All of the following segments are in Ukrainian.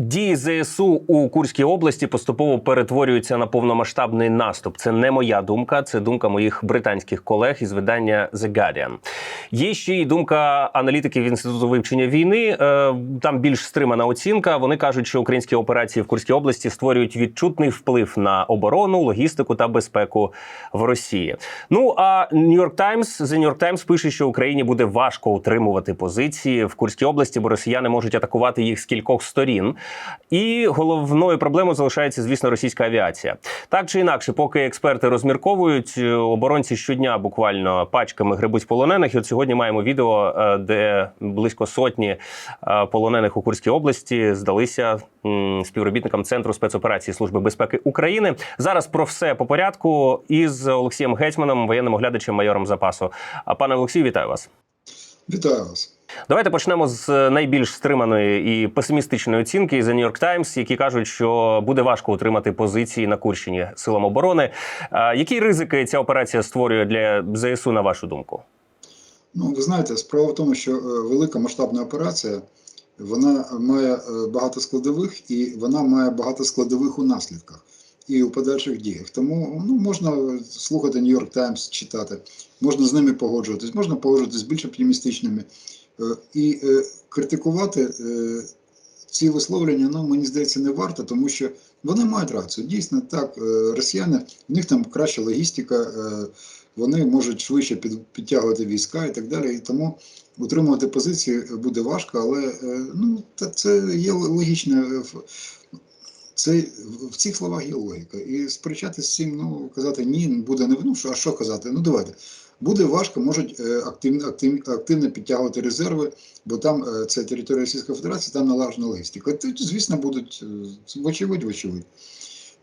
Дії ЗСУ у Курській області поступово перетворюються на повномасштабний наступ. Це не моя думка, це думка моїх британських колег із видання The Guardian. Є ще й думка аналітиків інституту вивчення війни. Е, Там більш стримана оцінка. Вони кажуть, що українські операції в Курській області створюють відчутний вплив на оборону, логістику та безпеку в Росії. Ну а York Times, The New York Times пише, що Україні буде важко утримувати позиції в Курській області, бо росіяни можуть атакувати їх з кількох сторін. І головною проблемою залишається, звісно, російська авіація. Так чи інакше, поки експерти розмірковують, е, оборонці щодня буквально пачками грибуть полонених. І от сьогодні маємо відео, е, де близько сотні е, полонених у Курській області здалися співробітникам центру спецоперації Служби безпеки України. Зараз про все по порядку із Олексієм Гетьманом, воєнним оглядачем, майором запасу. А пане Олексію, вітаю вас. Вітаю вас. Давайте почнемо з найбільш стриманої і песимістичної оцінки The New York Times, які кажуть, що буде важко утримати позиції на Курщині силам оборони. А Які ризики ця операція створює для ЗСУ, на вашу думку? Ну, ви знаєте, справа в тому, що е, велика масштабна операція вона має е, багато складових і вона має багато складових у наслідках і у подальших діях. Тому ну, можна слухати York Times, читати, можна з ними погоджуватись, можна погоджуватись більш оптимістичними Е, і е, критикувати е, ці висловлення, ну мені здається, не варто, тому що вони мають рацію. Дійсно, так, е, росіяни, в них там краща логістика, е, вони можуть швидше підтягувати війська і так далі. І тому утримувати позиції буде важко, але е, ну, це є логічне. е, Це в цих словах є логіка. І сперечатися з цим, ну казати ні, буде не ну, що, а що казати? Ну давайте. Буде важко, можуть е, активно, активно, активно підтягувати резерви, бо там е, це територія Російської Федерації, там налажена логістика. Тут, звісно, будуть е, вочевидь, вочевидь.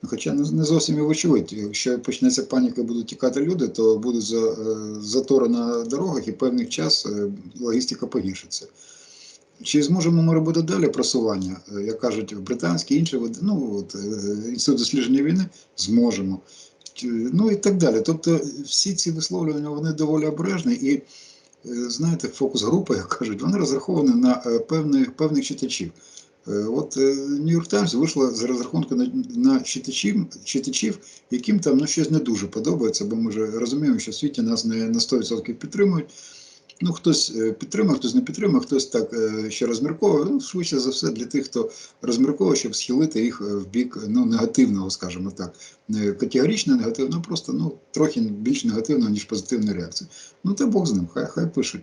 Ну, Хоча не, зовсім і вочевидь. Якщо почнеться паніка, будуть тікати люди, то будуть за, затори на дорогах і певний час логістика погіршиться. Чи зможемо ми робити далі просування, як кажуть британські, інші ну, от, інститут дослідження війни, зможемо. Чи- Ну і так далі. Тобто всі ці висловлювання вони доволі обережні і, е, знаєте, фокус групи, як кажуть, вони розраховані на е, певних, певних читачів. Е, От Нью-Йорк Таймс вийшла з розрахунку на, на читачів, читачів, яким там ну, щось не дуже подобається, бо ми вже розуміємо, що в світі нас не на 100% підтримують. Ну, хтось е, підтримує, хтось не підтримує, хтось так е, ще розмірковує. Ну, швидше за все, для тих, хто розмірковує, щоб схилити їх е, в бік ну, негативного, скажімо так. Не категорично негативного, просто ну, трохи більш негативного, ніж позитивна реакція. Ну, та Бог з ним, хай, хай пишуть.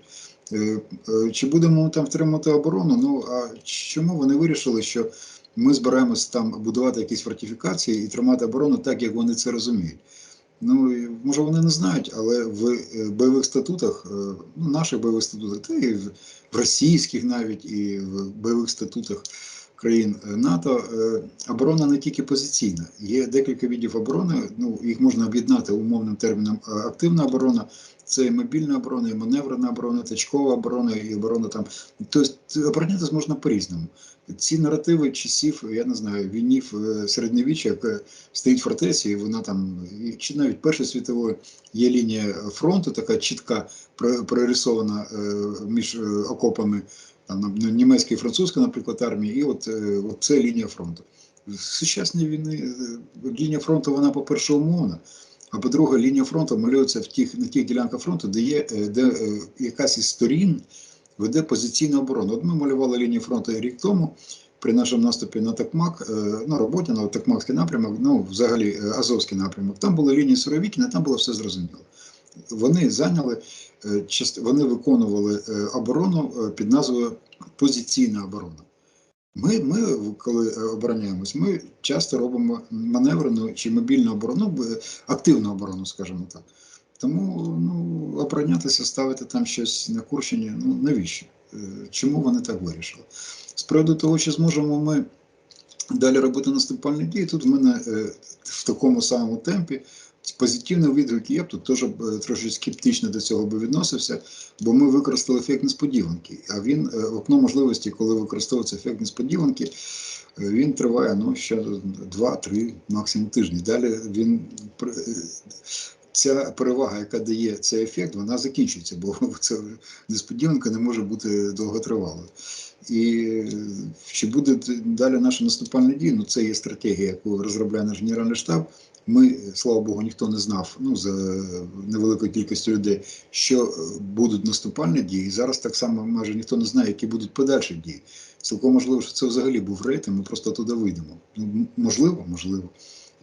Чи будемо там втримати оборону? Ну, а чому вони вирішили, що ми збираємось там будувати якісь фортифікації і тримати оборону так, як вони це розуміють? Ну, може, вони не знають, але в е, бойових статутах, е, ну, наших бойових статутах, та і в в російських навіть, і в бойових статутах країн е, НАТО, е, оборона не тільки позиційна. Є декілька видів оборони, ну, їх можна об'єднати умовним терміном е, активна оборона, це і мобільна оборона, і маневрена оборона, точкова оборона, і оборона там. Тобто оборонятися можна по-різному. Ці наративи часів, я не знаю, війнів середньовіччя, як е, стоїть фортеця, і вона там, чи навіть Першої світової є лінія фронту, така чітка, про- прорисована між окопами там, на- на і французької, наприклад, армії, і от, е, от це лінія фронту. В сучасній війни е, лінія фронту, вона, по-перше, умовна. А по-друге, лінія фронту малюється в тих, на тих ділянках фронту, де є е, де, якась із сторін веде позиційну оборону. От ми малювали лінію фронту рік тому при нашому наступі на Токмак, е, ну, роботі на Токмакський напрямок, ну, взагалі Азовський напрямок. Там були лінії Суровікіна, там було все зрозуміло. Вони зайняли, вони виконували е, оборону е, під назвою позиційна оборона. Ми, ми, коли е, обороняємось, ми часто робимо маневрену чи мобільну оборону, активну оборону, скажімо так. Тому ну, оборонятися, ставити там щось на Курщині, ну навіщо? Е, Чому вони так вирішили? З приводу того, чи зможемо ми далі робити наступальні дії, тут в мене е, в такому самому темпі позитивний відгук є, тут теж е, трошки скептично до цього би відносився, бо ми використали ефект несподіванки. А він е, окно можливості, коли використовується ефект несподіванки, е, він триває ну, ще 2-3 максимум тижні. Далі він ця перевага, яка дає цей ефект, вона закінчується, бо це несподіванка не може бути довготривалою. І е, чи буде далі наша наступальна дія? Ну це є стратегія, яку розробляє наш генеральний штаб. Ми, слава Богу, ніхто не знав ну за невеликою кількістю людей, що е, будуть наступальні дії. І зараз так само майже ніхто не знає, які будуть подальші дії. Цілком можливо, що це взагалі був і ми просто туди вийдемо. Ну, можливо, можливо.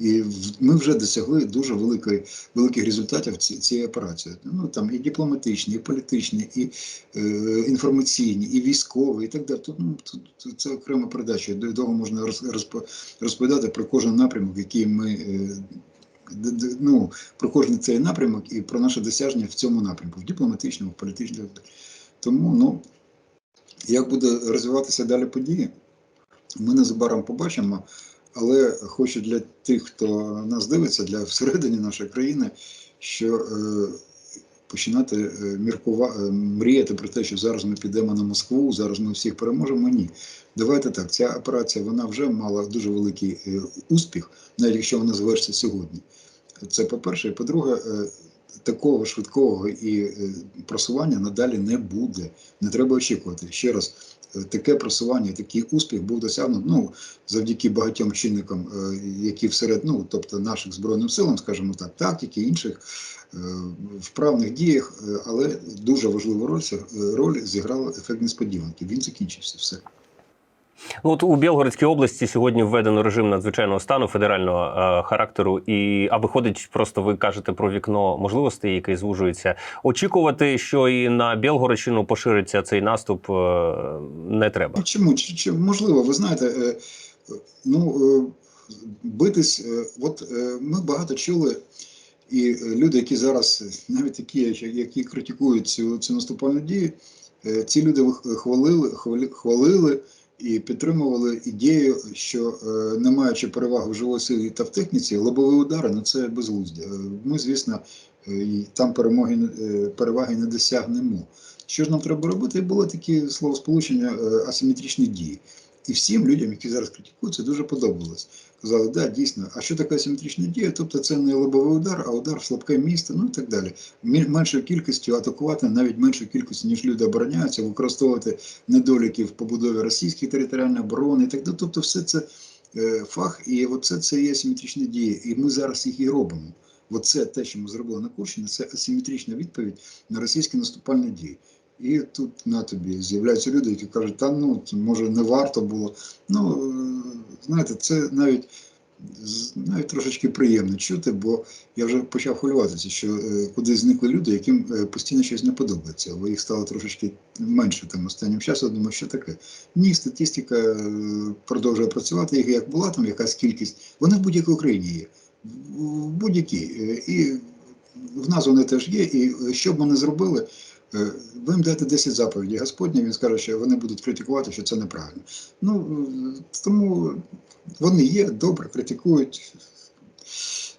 І ми вже досягли дуже великої, великих результатів ці- цієї операції. Ну там і дипломатичні, і політичні, і е, інформаційні, і військові, і так далі. Тут, ну, тут, це окрема передача. До того можна роз, розповідати про кожен напрямок, який ми. Е, ну, про кожен цей напрямок і про наше досягнення в цьому напрямку, в дипломатичному, в політичному. Тому, ну, як буде розвиватися далі події, ми незабаром побачимо. Але хочу для тих, хто нас дивиться, для всередині нашої країни, що е, починати е, міркува... е, мріяти про те, що зараз ми підемо на Москву, зараз ми всіх переможемо. Ні. Давайте так. Ця операція вона вже мала дуже великий е, успіх, навіть якщо вона завершиться сьогодні. Це по-перше. І по-друге, такого швидкого і е, просування надалі не буде. Не треба очікувати. Ще раз, е, таке просування, такий успіх був досягнут ну, завдяки багатьом чинникам, е, які всеред, ну, тобто наших збройним силам, скажімо так, тактики, інших вправних діях, але дуже важливу роль, роль зіграв ефект несподіванки. Він закінчився все. Ну, от у Білгородській області сьогодні введено режим надзвичайного стану федерального е, характеру, і а виходить, просто ви кажете про вікно можливостей, яке звужується. Очікувати, що і на Білгородщину пошириться цей наступ, е, не треба. Чому? Чи, чи, можливо, ви знаєте, е, ну, е, битись, е, от е, ми багато чули, і люди, які зараз, навіть такі, які- критикують цю, цю наступальну дію, е, ці люди хвалили, хвалили і підтримували ідею, що е, не маючи переваги в живої силі та в техніці, лобові удари ну це безглуздя. Е, Ми, звісно, е, там перемоги переваги не досягнемо. Що ж нам треба робити? Було таке словосполучення асиметричні дії. І всім людям, які зараз критикують, це дуже подобалось. Казали, да, дійсно, а що таке асиметрична дія? Тобто це не лобовий удар, а удар в слабке місце, ну і так далі. Меншою кількістю атакувати, навіть меншою кількістю, ніж люди обороняються, використовувати недоліки в побудові російської територіальної оборони і так далі. Тобто, все це е, фах, і оце це є асиметричні дії. І ми зараз їх і робимо. Оце те, що ми зробили на Курщині, це асиметрична відповідь на російські наступальні дії. І тут на тобі з'являються люди, які кажуть, та ну може не варто було. Ну е, знаєте, це навіть навіть трошечки приємно чути, бо я вже почав хвилюватися, що е, куди зникли люди, яким е, постійно щось не подобається, бо їх стало трошечки менше там останнім часом. Я думаю, що таке. Ні, статистика продовжує працювати, їх як була там якась кількість, вони в будь-якій Україні є. В будь-якій. І в нас вони теж є. І що б не зробили, їм дайте 10 заповідей Господня, він скаже, що вони будуть критикувати, що це неправильно. Ну е, тому вони є, добре, критикують.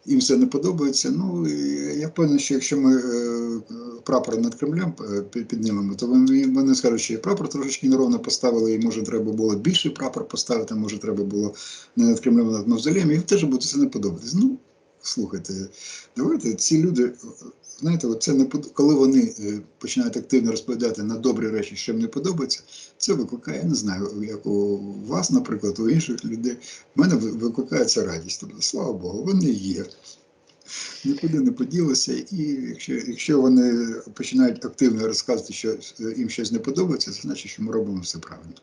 Їм все не подобається. Ну я впевнений, що якщо ми е, прапор над Кремлем е, піднімемо, то вони, скажуть, що і прапор трошечки неровно поставили, і може треба було більший прапор поставити, може треба було не над Кремлем, а над Мавзолеєм, їм теж буде це не подобатись. Ну, слухайте, давайте ці люди, знаєте, це не коли вони е, починають активно розповідати на добрі речі, що їм не подобається, це викликає, я не знаю, як у вас, наприклад, у інших людей. В мене ви- викликає це радість. Тобто, слава Богу, вони є. Нікуди не поділися, і якщо, якщо вони починають активно розказувати, що е, їм щось не подобається, це значить, що ми робимо все правильно.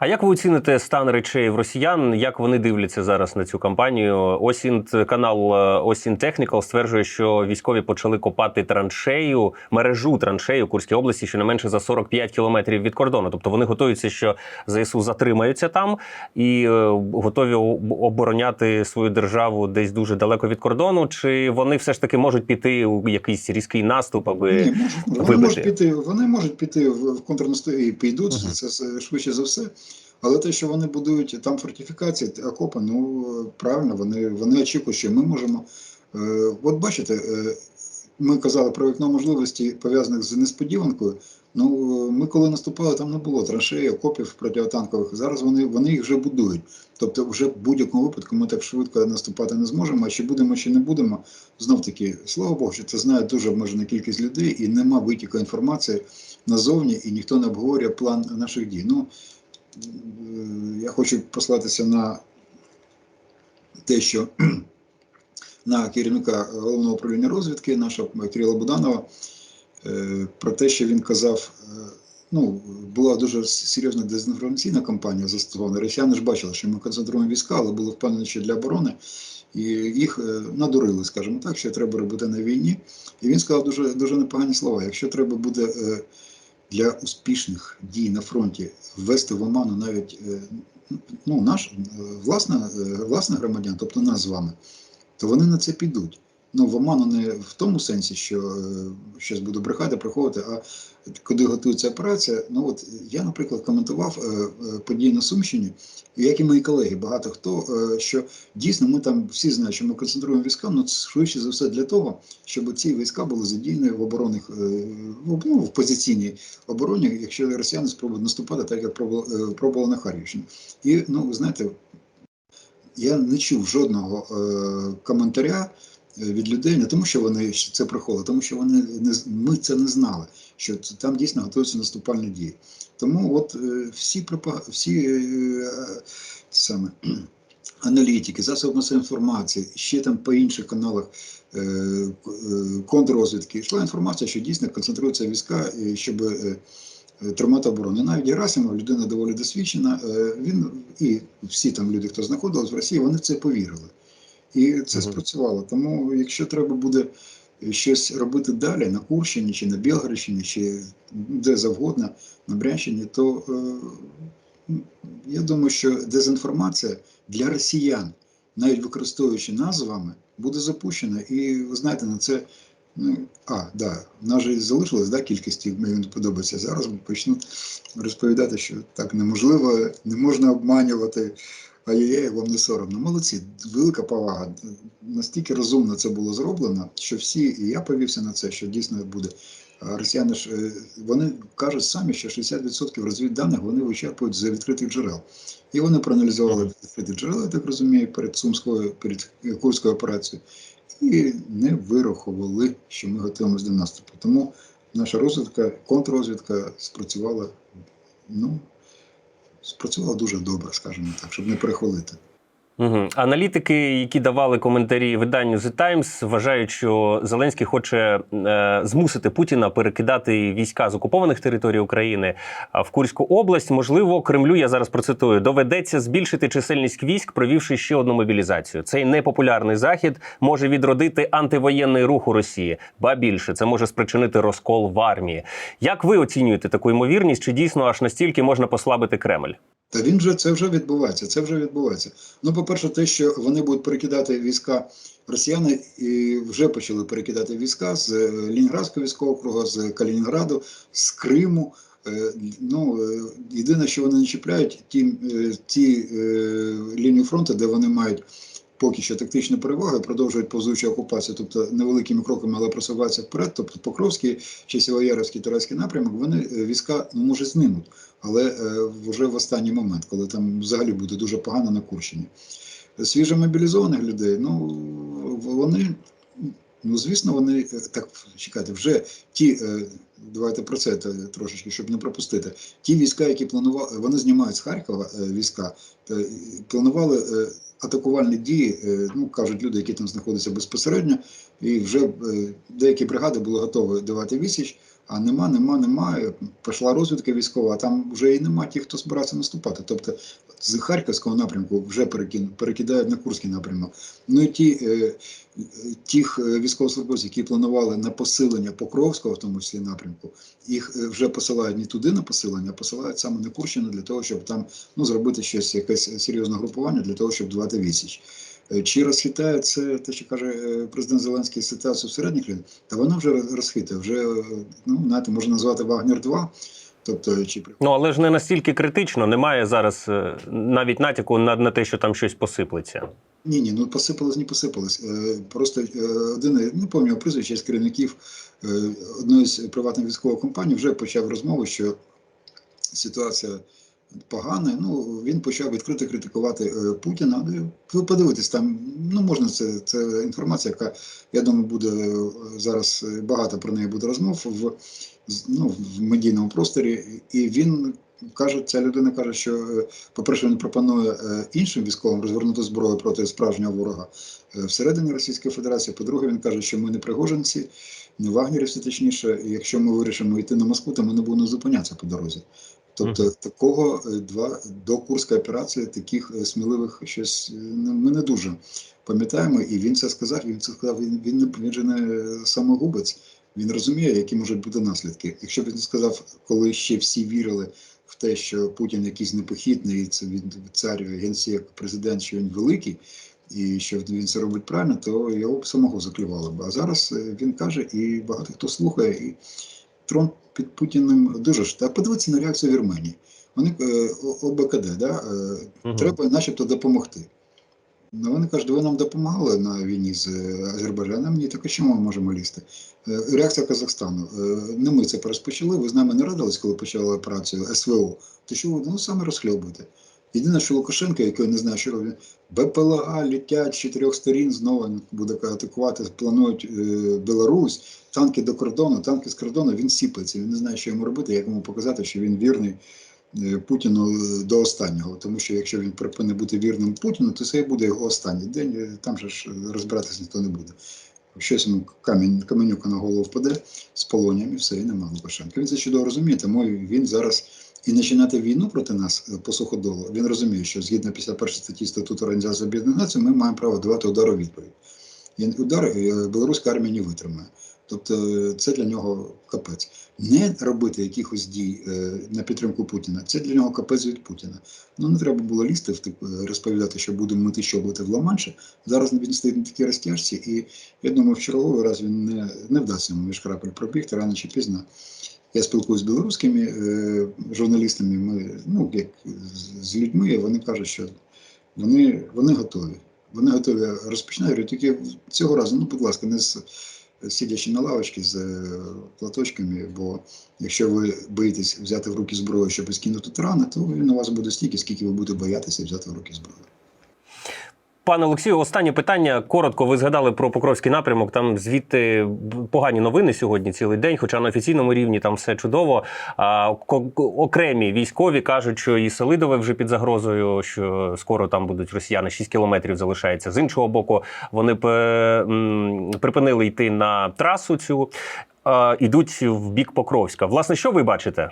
А як ви оціните стан речей в росіян? Як вони дивляться зараз на цю кампанію? Осінт канал е, Осін Технікал стверджує, що військові почали копати траншею, мережу траншею Курській області, щонайменше за 45 кілометрів від кордону. Тобто вони готуються, що ЗСУ затримаються там і е, готові об- обороняти свою державу десь дуже далеко від кордону. Чи вони все ж таки можуть піти у якийсь різкий наступ, аби Ні, можуть, вони вибити. можуть піти, вони можуть піти в, контрнаступ і підуть, це, це швидше за все. Але те, що вони будують там фортифікації, окопи, ну правильно, вони, вони очікують, що ми можемо. Е, от бачите, е, ми казали про вікно можливості пов'язаних з несподіванкою. Ну, ми коли наступали, там не було траншеї, окопів протитанкових. Зараз вони, вони їх вже будують. Тобто, вже в будь-якому випадку ми так швидко наступати не зможемо. А чи будемо, чи не будемо, знов таки, слава Богу, що це знає дуже обмежена кількість людей, і нема витіку інформації назовні, і ніхто не обговорює план наших дій. Ну, я хочу послатися на те, що на керівника головного управління розвідки, нашого Кирила Буданова, е, про те, що він казав. е, Ну, була дуже серйозна дезінформаційна кампанія застосована. Росіяни ж бачили, що ми концентруємо війська, але були впевнені, що для оборони. І їх е, надурили, скажімо так, що треба робити на війні. І він сказав дуже, дуже непогані слова. Якщо треба буде е, для успішних дій на фронті ввести в оману навіть е, ну, наш власне, власне, е, власних громадян, тобто нас з вами, то вони на це підуть. Ну, в оману не в тому сенсі, що щось буду брехати, приховувати, а куди готується операція. Ну от я, наприклад, коментував е, е, події на Сумщині, як і мої колеги, багато хто, е, що дійсно ми там всі знають, що ми концентруємо війська, ну швидше за все для того, щоб ці війська були задіяні в оборонних е, ну, в позиційній обороні, якщо росіяни спробують наступати, так як пробували, е, на Харківщині. І ну, ви знаєте, я не чув жодного е, коментаря е, від людей, не тому, що вони це приховували, тому що вони не ми це не знали, що там дійсно готуються наступальні дії. Тому от е, всі всі е, саме аналітики, засоби масової інформації, ще там по інших каналах е, контррозвідки йшла інформація, що дійсно концентруються війська, щоб тримати оборону. Навіть Герасимов, людина доволі досвідчена, він і всі там люди, хто знаходились в Росії, вони в це повірили. І це спрацювало. Тому, якщо треба буде щось робити далі на Курщині, чи на Білгородщині, чи де завгодно, на Брянщині, то е, я думаю, що дезінформація для росіян, навіть використовуючи нас з вами, буде запущена. І ви знаєте, на це. Ну, а, да, в нас же залишилось да, кількість, мені подобається. Зараз почнуть розповідати, що так неможливо, не можна обманювати. Ай-яй, вам не соромно. Молодці, велика повага. Настільки розумно це було зроблено, що всі, і я повівся на це, що дійсно буде. Росіяни ж е, вони кажуть самі, що 60% розвідданих вони вичерпують з відкритих джерел. І вони проаналізували відкриті джерела, я так розумію, перед Сумською, перед Курською операцією, і не вирахували, що ми готуємося до наступу. Тому наша розвідка, контррозвідка спрацювала, ну, спрацювала дуже добре, скажімо так, щоб не перехвалити. Угу. Аналітики, які давали коментарі виданню The Times, вважають, що Зеленський хоче е, змусити Путіна перекидати війська з окупованих територій України в Курську область. Можливо, Кремлю я зараз процитую: доведеться збільшити чисельність військ, провівши ще одну мобілізацію. Цей непопулярний захід може відродити антивоєнний рух у Росії, ба більше це може спричинити розкол в армії. Як ви оцінюєте таку ймовірність? Чи дійсно аж настільки можна послабити Кремль? Та він вже це вже відбувається. Це вже відбувається. Ну, по-перше, те, що вони будуть перекидати війська росіяни, і вже почали перекидати війська з е, Лінінградського військового округу, з Калінінграду, з Криму. Е, Ну, е, єдине, що вони не чіпляють, ті, ті лінії фронту, де вони мають поки що тактичну перевагу, продовжують повзучу окупацію, тобто невеликими кроками, але просуваються вперед. Тобто Покровський чи Сілояровський Турецький напрямок, вони війська ну, може знімуть, але е, вже в останній момент, коли там взагалі буде дуже погано на Курщині. Свіжо мобілізованих людей, ну вони, ну звісно, вони е, так чекайте, вже ті. е, Давайте про це трошечки, щоб не пропустити. Ті війська, які планували, вони знімають з Харкова війська, планували атакувальні дії, ну кажуть люди, які там знаходяться безпосередньо, і вже деякі бригади були готові давати відсіч. А нема, нема, немає. Пішла розвідка військова, а там вже і нема тих, хто збирається наступати. Тобто з Харківського напрямку вже перекидають на Курський напрямок. Ну і ті, е, тих е, військовослужбовців, які планували на посилення Покровського, в тому числі напрямку, їх е, вже посилають не туди на посилення, а посилають саме на Курщину для того, щоб там ну, зробити щось, якесь серйозне групування для того, щоб давати відсіч. Е, Чи розхитає це те, що каже е, президент Зеленський ситуацію в середніх лінах? Та вона вже розхитує. Вже е, ну знаєте, можна назвати Вагнер 2 Тобто, чи Ну але ж не настільки критично. Немає зараз навіть натяку на, на те, що там щось посиплеться. ні, ні, ну посипалось, не посипалось. Просто один, не пам'ятаю прізвище з керівників одної з приватних військових компаній вже почав розмову, що ситуація погана. Ну він почав відкрито критикувати е, Путіна. Ну, Ви подивитесь, там ну можна це, це інформація, яка я думаю, буде е, зараз е, багато про неї буде розмов в ну, в медійному просторі, і він каже, ця людина каже, що, по-перше, він пропонує іншим військовим розвернути зброю проти справжнього ворога всередині Російської Федерації. По-друге, він каже, що ми не пригоженці, не вагнерівці, точніше, якщо ми вирішимо йти на Москву, то ми не будемо зупинятися по дорозі. Тобто такого е, два до Курської операції таких е, сміливих щось е, ну, ми не дуже пам'ятаємо, і він це сказав. Він це сказав. Він він, не- він же не самогубець. Він розуміє, які можуть бути наслідки. Якщо б він сказав, коли ще всі вірили в те, що Путін якийсь непохитний, це він цар, генсек, президент, що він великий, і що він це робить правильно, то його б самого заклювало б. А зараз він каже, і багато хто слухає, і Трамп під Путіним дуже ж. Та подивіться на реакцію Вірменії. Вони е, ОБКД, да, е, треба начебто допомогти. Ну, вони кажуть, ви нам допомагали на війні з е, Азербайджаном. Ні, так а чому ми можемо лізти? Реакція Казахстану. Не ми це розпочали, ви з нами не радились, коли почали операцію СВО. То що ви ну, саме розхльобуєте? Єдине, що Лукашенко, який не знає, що робить, БПЛА летять з чотирьох сторін, знову буде атакувати, планують е, Білорусь, танки до кордону, танки з кордону, він сіпається, він не знає, що йому робити, як йому показати, що він вірний е, Путіну до останнього. Тому що якщо він припине бути вірним Путіну, то це і буде його останній день, е, там же ж е, розбиратися ніхто не буде. Щось йому камінь, каменюка на голову впаде з полоніями, все, і нема Лукашенка. Він це чудово розуміє, тому він зараз і починати війну проти нас е, по суходолу. Він розуміє, що згідно 51 статті статуту Організації Об'єднаних Націй, ми маємо право давати удар у відповідь. І удар е, білоруська армія не витримає. Тобто е, це для нього капець. Не робити якихось дій на підтримку Путіна. Це для нього капець від Путіна. Ну не треба було лізти розповідати, що будемо мити щоботи в Ла-Манші. Зараз він стоїть на такій розтяжці, і я думаю, в черговий раз він не, не вдасться йому між крапель пробігти рано чи пізно. Я спілкуюся з білоруськими е, журналістами, ми, ну, як з- людьми, вони кажуть, що вони, вони готові. Вони готові розпочинати. Говорю, Тільки цього разу, ну, будь ласка, не з сидячи на лавочці з е, платочками, бо якщо ви боїтесь взяти в руки зброю, щоб скинути тарани, то він у вас буде стільки, скільки ви будете боятися взяти в руки зброю. Пане Олексію, останнє питання. Коротко, ви згадали про Покровський напрямок. Там звідти погані новини сьогодні цілий день, хоча на офіційному рівні там все чудово. А окремі військові кажуть, що і Селидове вже під загрозою, що скоро там будуть росіяни 6 кілометрів залишається. З іншого боку, вони припинили йти на трасу цю, ідуть в бік Покровська. Власне, що ви бачите?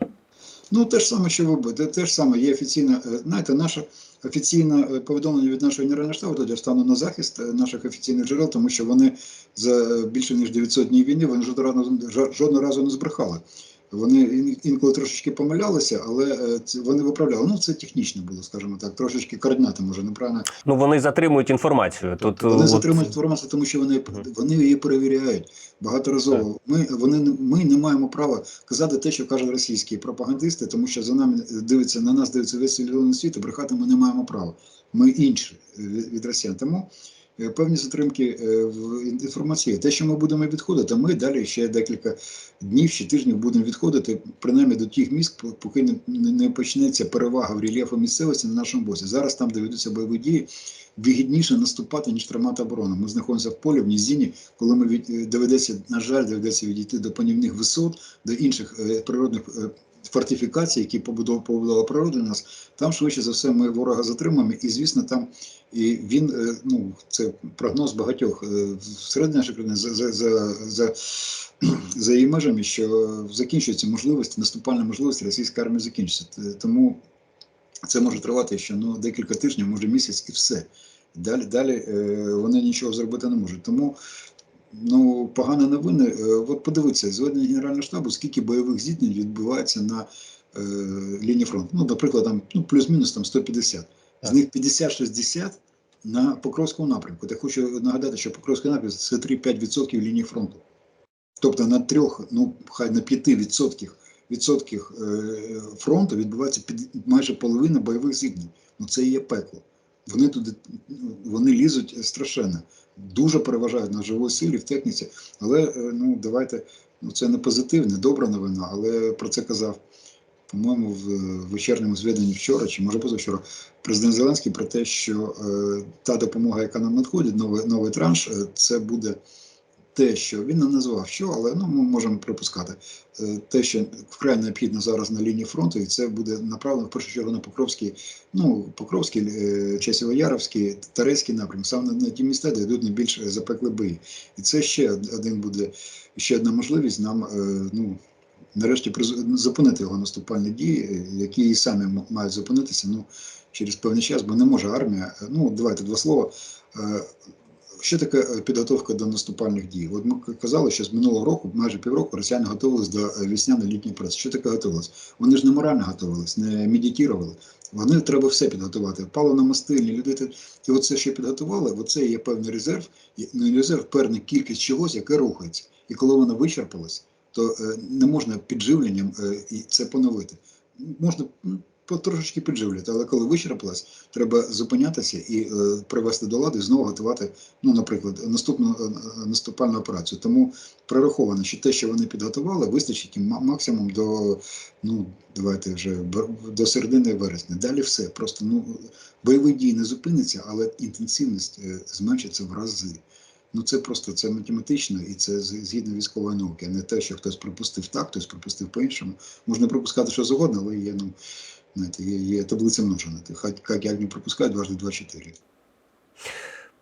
Ну, те ж саме, що ви будете, те ж саме є офіційне, е, знаєте, наше офіційне е, повідомлення від нашого генерального штабу, тоді стану на захист е, наших офіційних джерел, тому що вони за більше ніж 900 днів війни вони жодного разу, жодного разу не збрехали. Вони інколи трошечки помилялися, але е, вони виправляли. Ну, це технічно було, скажімо так, трошечки координати, може, неправильно. Ну вони затримують інформацію. Тут Вони от- затримують інформацію, тому що вони, вони її перевіряють багаторазово. Ми, вони, ми не маємо права казати те, що кажуть російські пропагандисти, тому що за нами дивиться, на нас дивиться весь світ, і брехати ми не маємо права. Ми інші від, від росіян. Тому е, певні затримки е, в інформації. Те, що ми будемо відходити, ми далі ще декілька днів чи тижнів будемо відходити, принаймні до тих місць, поки не, не, не почнеться перевага в рельєфу місцевості на нашому боці. Зараз там, де ведуться бойові дії, вигідніше наступати, ніж тримати оборону. Ми знаходимося в полі, в низині, коли ми від, е, доведеться, на жаль, доведеться відійти до панівних висот, до інших е, природних е, фортифікацій, які побудувала, побудувала природа нас, там швидше за все ми ворога затримаємо. І звісно, там і він, е, ну це прогноз багатьох е, всередині нашої країни за, за, за, за, за її межами, що закінчуються можливості, наступальні можливості російської армії закінчаться. Т- Тому це може тривати ще ну, декілька тижнів, може місяць і все. Далі, далі е, вони нічого зробити не можуть. Тому ну, погані новини. Е, от подивіться, зведення Генерального штабу, скільки бойових зіткнень відбувається на е, лінії фронту. Ну, наприклад, там ну, плюс-мінус там 150. З них 50-60 на Покровському напрямку. Я хочу нагадати, що Покровський напрямок це 3-5% лінії фронту. Тобто на трьох, ну хай на 5% відсотків е, фронту відбувається під, майже половина бойових зіткнень. Ну це і є пекло. Вони туди ну, вони лізуть страшенно, дуже переважають на живої силі в техніці. Але е, ну давайте, ну це не позитивне, добра новина, але про це казав, по-моєму, в е, вечірньому зведенні вчора, чи може позавчора, президент Зеленський про те, що е, та допомога, яка нам надходить, новий, новий транш, е, це буде те, що він не назвав що, але ну, ми можемо припускати е, те, що вкрай необхідно зараз на лінії фронту, і це буде направлено в першу чергу на Покровський, ну Покровський, е, Часово-Яровський, Тарецький напрямок, саме на ті міста, де йдуть найбільш запекли бої. І це ще один буде ще одна можливість нам е, ну. Нарешті зупинити його наступальні дії, які і самі мають зупинитися ну, через певний час, бо не може армія. Ну, давайте два слова. Що таке підготовка до наступальних дій? От ми казали, що з минулого року, майже півроку, росіяни готувалися до е, весняно-літньої праці. Що таке готувалися? Вони ж не морально готувалися, не медитували. Вони треба все підготувати. Паливно-мастильні, люди. І оце, що підготували, оце є певний резерв, є- не резерв, певна кількість чогось, яке рухається. І коли воно вичерпалось, то е, не можна підживленням е, це поновити. Можна потрошечки підживлювати, але коли вичерпалось, треба зупинятися і е, привести до ладу і знову готувати, ну, наприклад, наступну е, е, наступальну операцію. Тому прораховано, що те, що вони підготували, вистачить максимум до, ну, давайте вже до середини вересня. Далі все. Просто ну, бойові дії не зупиниться, але інтенсивність е, зменшиться в рази. Ну це просто це математично і це згідно військової науки, а не те, що хтось припустив так, хтось припустив по-іншому. Можна припускати що завгодно, але є, ну, знаєте, є, є таблиця множення. Хай як, як не пропускають, дважди два чотири.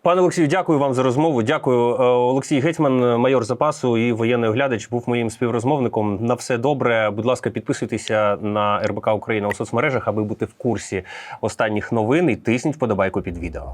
Пане Олексію, дякую вам за розмову. Дякую. Е, Олексій Гетьман, майор запасу і воєнний оглядач, був моїм співрозмовником. На все добре. Будь ласка, підписуйтеся на РБК Україна у соцмережах, аби бути в курсі останніх новин і тисніть вподобайку під відео.